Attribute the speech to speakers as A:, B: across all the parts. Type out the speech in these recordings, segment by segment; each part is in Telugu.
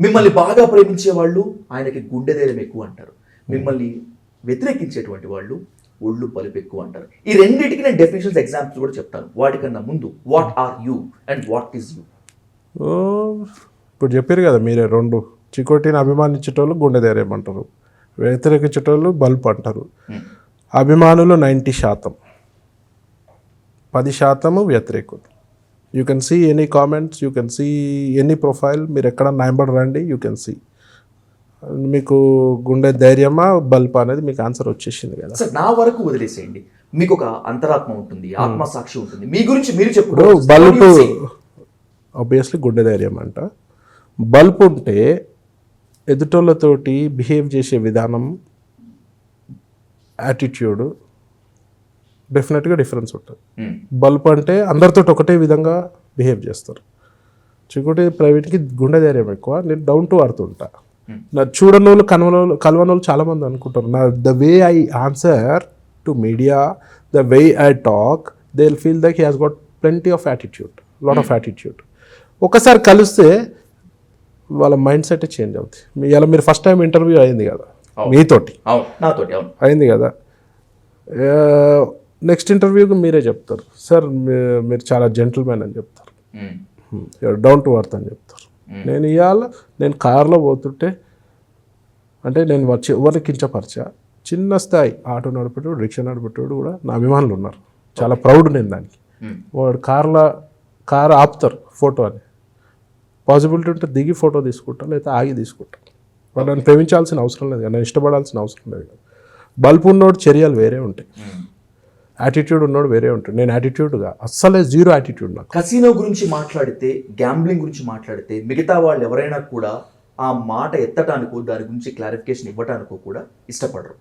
A: మిమ్మల్ని బాగా ప్రేమించే వాళ్ళు ఆయనకి గుండె ధైర్యం ఎక్కువ అంటారు. మిమ్మల్ని వ్యతిరేకించేటువంటి వాళ్ళు ఒళ్ళు బలుపు ఎక్కువ అంటారు. ఈ రెండింటికి నేను డెఫినేషన్స్ ఎగ్జాంపుల్స్ కూడా చెప్తాను. వాటికన్నా ముందు what are you and what is you
B: ఇప్పుడు చెప్పారు కదా మీరే రెండు. చికోటిని అభిమానించేటోళ్ళు గుండె ధైర్యం అంటారు. వ్యతిరేకించేటోళ్ళు బల్బ్ అంటారు. అభిమానులు నైంటీ శాతం. పది శాతము వ్యతిరేకులు. You can see any comments you can see any profile మీరు ఎక్కడ న్యాయపడి రండి యూ కెన్ సీ మీకు గుండె ధైర్యమా బల్బ్ అనేది మీకు ఆన్సర్ వచ్చేసింది కదా.
A: సార్ నా వరకు వదిలేసేయండి. మీకు ఒక అంతరాత్మ ఉంటుంది ఆత్మ సాక్షి ఉంటుంది. మీ గురించి మీరు చెప్పుడు
B: బల్బు ఆబ్వియస్లీ గుండె ధైర్యం అంట. బల్బ్ ఉంటే ఎదుటోళ్ళతోటి బిహేవ్ చేసే విధానం యాటిట్యూడ్ డెఫినెట్గా డిఫరెన్స్ ఉంటుంది. బల్బ్ అంటే అందరితో ఒకటే విధంగా బిహేవ్ చేస్తారు. చిక్కుటి ప్రైవేట్కి గుండె ధైర్యం ఎక్కువ నేను డౌన్ టు అర్త్ ఉంటా. నా చూడని వాళ్ళు కలవని వాళ్ళు కలవని వాళ్ళు చాలామంది అనుకుంటారు. నా the way I answer to media the way I talk they will feel that he has got plenty of attitude lot of attitude ఒకసారి కలిస్తే వాళ్ళ మైండ్ సెట్ చేంజ్ అవుతుంది ఇలా మీరు ఫస్ట్ టైం ఇంటర్వ్యూ అయింది కదా మీతోటి. అయింది కదా. నెక్స్ట్ ఇంటర్వ్యూకి మీరే చెప్తారు. సార్ మీరు చాలా జెంటిల్మెన్ అని చెప్తారు. డౌన్ టు అర్త్ అని చెప్తారు. నేను ఇవాళ నేను కార్లో పోతుంటే అంటే నేను వచ్చి ఎవరిని కించపరిచా? చిన్న స్థాయి ఆటో నడిపేటోడు రిక్షా నడిపేటోడు కూడా నా అభిమానులు ఉన్నారు. చాలా ప్రౌడ్ నేను దానికి. వాడు కార్లో కార్ ఆపుతారు ఫోటో అని. పాసిబిలిటీ ఉంటే దిగి ఫోటో తీసుకుంటా లేదా ఆగి తీసుకుంటా. వాడు నన్ను ప్రేమించాల్సిన అవసరం లేదు నన్ను ఇష్టపడాల్సిన అవసరం లేదు బల్బు ఉన్నోడు చర్యలు వేరే ఉంటాయి. యాటిట్యూడ్ ఉన్నోడు వేరే ఉంటాడు. నేను యాటిట్యూడ్గా అస్సలే జీరో యాటిట్యూడ్ నాకు.
A: కసినో గురించి మాట్లాడితే గ్యాంబ్లింగ్ గురించి మాట్లాడితే మిగతా వాళ్ళు ఎవరైనా కూడా ఆ మాట ఎత్తటానికో దాని గురించి క్లారిఫికేషన్ ఇవ్వటానికో కూడా ఇష్టపడరు.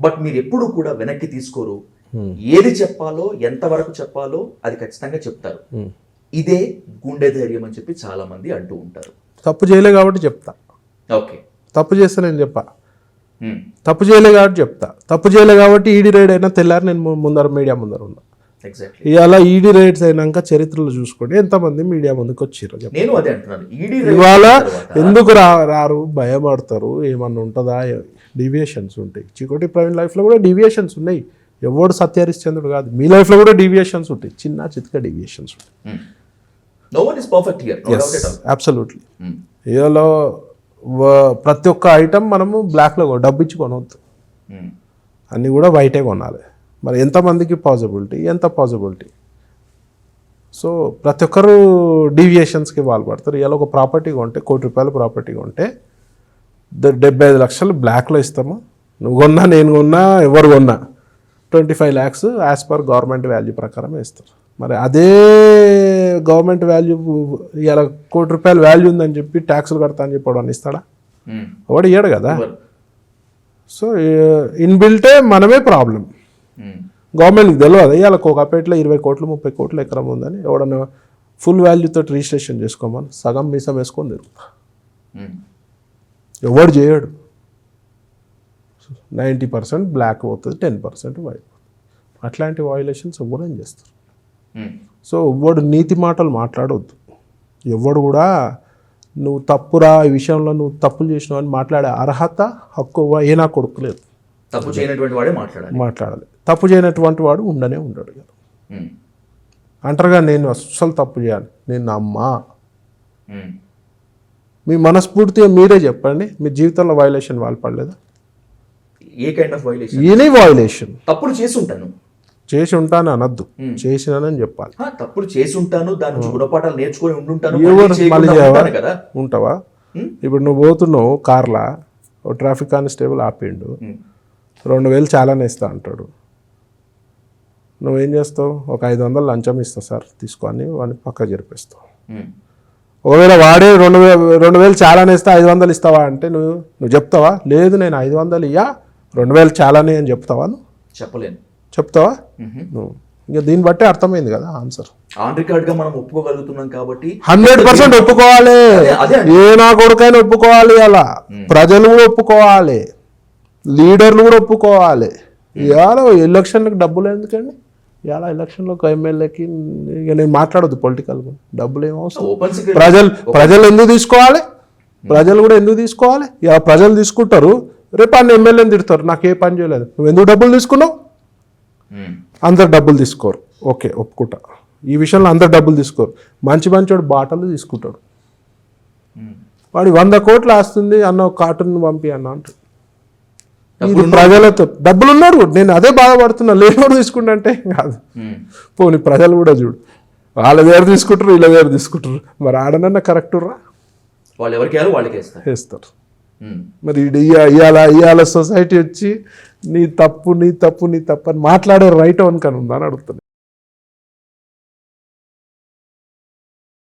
A: బట్ మీరు ఎప్పుడు కూడా వెనక్కి తీసుకోరు. ఏది చెప్పాలో ఎంతవరకు చెప్పాలో అది ఖచ్చితంగా చెప్తారు.
B: Hmm.
A: ఇదే గుండె ధైర్యం అని చెప్పి చాలా మంది అంటూ ఉంటారు.
B: తప్పు చేయలే కాబట్టి చెప్తా.
A: ఓకే.
B: తప్పు చేస్తే నేను చెప్పా. తప్పు చేయలే కాబట్టి చెప్తా. తప్పు చేయలే కాబట్టి ఈడీ రైడ్ అయినా తెల్లారి నేను ముందర మీడియా ముందర ఉన్నా. ఇవాళ ఈడీ రైడ్స్ అయినాక చరిత్రలో చూసుకోండి ఎంతమంది మీడియా ముందుకు వచ్చిర్రు చెప్పండి.
A: నేను అదే అంటున్నాను. ఈడీ
B: ఇవాళ ఎందుకు రా రారు? భయపడతారు. ఏమన్నా ఉంటుందా? డీవియేషన్స్ ఉంటాయి. చికోటి ప్రవీణ్ లైఫ్లో కూడా డీవియేషన్స్ ఉన్నాయి. ఎవడు సత్యహరిశ్చంద్రుడు కాదు. మీ లైఫ్లో కూడా డీవియేషన్స్ ఉంటాయి. చిన్న చిత్క డీవియేషన్స్ ఉంటాయి.
A: No one is perfect here all
B: absolutely ఇవాళ వ- ప్రతి ఒక్క ఐటమ్ మనము బ్లాక్లో కొ- డబ్బు ఇచ్చి కొనవద్దు అన్నీ కూడా వైటే కొనాలి. మరి ఎంతమందికి పాసిబిలిటీ ఎంత పాసిబిలిటీ సో ప్రతి ఒక్కరు డీవియేషన్స్కి పాల్పడతారు. ఇలా ఒక ప్రాపర్టీ కొంటే కోటి రూపాయల ప్రాపర్టీ కొంటే డెబ్బై ఐదు లక్షలు బ్లాక్లో ఇస్తాము. నువ్వు కొన్నా నేను కొన్నా ఎవరు కొన్నా twenty five lakhs as per government value ప్రకారం ఇస్తారు. మరి అదే గవర్నమెంట్ వాల్యూ ఇలా కోటి రూపాయల వాల్యూ ఉందని చెప్పి ట్యాక్సులు కడతా అని చెప్పి వాడు ఇస్తాడా? వాడు ఇయ్యాడు కదా? సో ఇన్బిల్టే మనమే ప్రాబ్లం. గవర్నమెంట్కి తెలియదు ఇవాళ కోకాపేటలో ఇరవై కోట్లు ముప్పై కోట్లు ఎకరం ఉందని ఎవడన్నా ఫుల్ వాల్యూతో రిజిస్ట్రేషన్ చేసుకోమని సగం మీసం వేసుకొని తిరుగుతా. ఎవడు చేయడు. నైంటీ పర్సెంట్ బ్లాక్ పోతుంది టెన్ పర్సెంట్ వైట్ అట్లాంటి వాయులేషన్స్ ఎవరు చేస్తారు? సో ఎవ్వడు నీతి మాటలు మాట్లాడవద్దు ఎవడు కూడా నువ్వు తప్పురా ఈ విషయంలో నువ్వు తప్పులు చేసినావు అని మాట్లాడే అర్హత హక్కు ఏ నా కొడుకు లేదు.
A: తప్పు చేయనటువంటి వాడే మాట్లాడాలి.
B: మాట్లాడాలి. తప్పు చేయనటువంటి వాడు ఉండనే ఉండడు కదా. అంటారుగా నేను అస్సలు తప్పు చేయాలి. నేను నా అమ్మా. మీ మనస్ఫూర్తిగా మీరే చెప్పండి. మీ జీవితంలో వైలేషన్ వాళ్ళు పడలేదా?
A: A kind of violation
B: any violation
A: తప్పులు చేసి ఉంటాను.
B: చేసి ఉంటాను అనద్దు. చేసినానని చెప్పాలి.
A: ఆ, తప్పులు చేసి ఉంటాను దాని గుణపాఠాలు నేర్చుకొని ఉండుంటాను కదా.
B: ఉంటావా. ఇప్పుడు నువ్వు పోతున్నావు కార్లా ఓ ట్రాఫిక్ కానిస్టేబుల్ ఆపిండు. రెండు వేలు చాలానే ఇస్తా అంటాడు. నువ్వేం చేస్తావు? ఒక ఐదు వందలు లంచం ఇస్తా సార్ తీసుకొని వాడిని పక్క జరిపిస్తావు. ఒకవేళ వాడే రెండు వేలు రెండు వేలు చాలానే ఇస్తా ఐదు వందలు ఇస్తావా అంటే నువ్వు నువ్వు చెప్తావా? లేదు నేను ఐదు వందలు ఇయ్యా రెండు వేలు చాలానే అని చెప్తావా నువ్వు?
A: చెప్పలేను.
B: చెప్తావా? ఇంకా దీన్ని బట్టి అర్థమైంది కదా ఆన్సర్.
A: ఆన్ రికార్డ్గా మనం ఒప్పుకోగలుగుతున్నాం కాబట్టి
B: హండ్రెడ్ పర్సెంట్ ఒప్పుకోవాలి. ఏ నా కొడుకైనా ఒప్పుకోవాలి అలా. ప్రజలు కూడా ఒప్పుకోవాలి. లీడర్లు కూడా ఒప్పుకోవాలి. ఇవాళ ఎలక్షన్లకు డబ్బులు ఎందుకండి? ఇవాళ ఎలక్షన్లో ఒక ఎమ్మెల్యేకి ఇక నేను మాట్లాడొద్దు పొలిటికల్ డబ్బులు ఏం అవసరం?
A: ఓపెన్ సీక్రెట్
B: ప్రజలు ప్రజలు ఎందుకు తీసుకోవాలి? ప్రజలు కూడా ఎందుకు తీసుకోవాలి? ఇలా ప్రజలు తీసుకుంటారు. రేపు అన్ని ఎమ్మెల్యేని తిడతారు. నాకు ఏ పని చేయలేదు. నువ్వు ఎందుకు డబ్బులు తీసుకున్నావు? అందరు డబ్బులు తీసుకోరు. ఓకే ఒప్పుకుంటా. ఈ విషయంలో అందరు డబ్బులు తీసుకోరు. మంచి మంచోడు బాటలు తీసుకుంటాడు. వాడు వంద కోట్లు ఆస్తుంది అన్న కార్టూన్ పంపి అన్న అంటాడు. ఇది ప్రజలతో డబ్బులు ఉన్నారు నేను అదే బాధపడుతున్నా. లేనోడు తీసుకుంటే కాదు. పోనీ ప్రజలు కూడా చూడు. వాళ్ళ వేరు తీసుకుంటారు వీళ్ళ వేరు తీసుకుంటారు. మరి ఆడనన్నా కరెక్ట్ రా?
A: వాళ్ళు ఎవరికి వాళ్ళకి వేస్తారు.
B: మరి ఇవాళ ఇవాళ సొసైటీ వచ్చి నీ తప్పు నీ తప్పు నీ తప్పు అని మాట్లాడే రైట్ అనుకని ఉందా అని అడుగుతుంది